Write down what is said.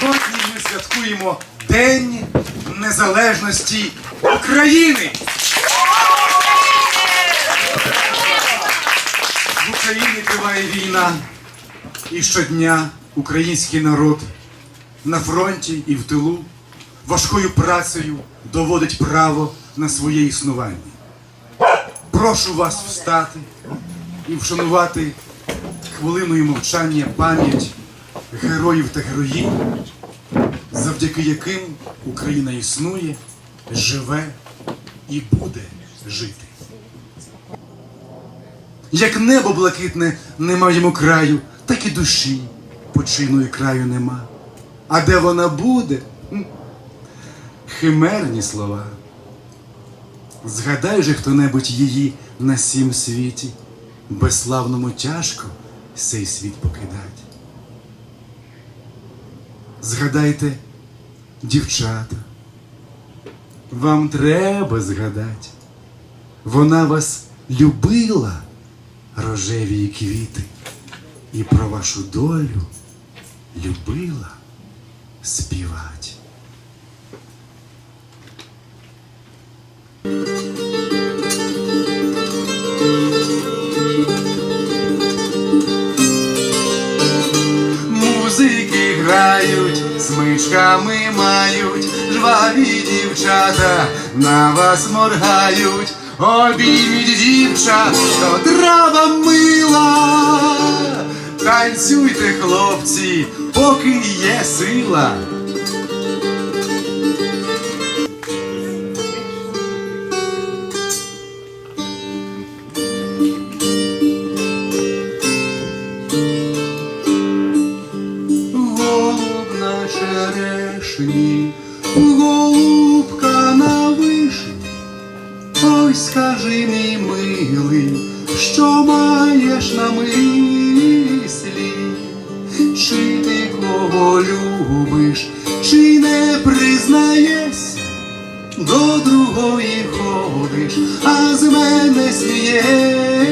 Сьогодні ми святкуємо День Незалежності України. В Україні триває війна, і щодня український народ на фронті і в тилу важкою працею доводить право на своє існування. Прошу вас встати і вшанувати хвилиною мовчання пам'ять героїв та героїнь, завдяки яким Україна існує, живе і буде жити. Як небо блакитне нема йому краю, так і душі починої краю нема. А де вона буде? Химерні слова. Згадай же хто-небудь її на сім світі, безславному тяжко сей світ покидать. Згадайте, дівчата, вам треба згадати, вона вас любила, рожеві квіти, і про вашу долю любила співати. Смичками мають, жваві дівчата на вас моргають, обійміть дівча, то трава мила. Танцюйте, хлопці, поки є сила. Черешні, голубка на вишні. Ой, скажи мій милий, що маєш на мислі, чи ти кого любиш, чи не признаєшся, до другої ходиш, а з мене смієшся.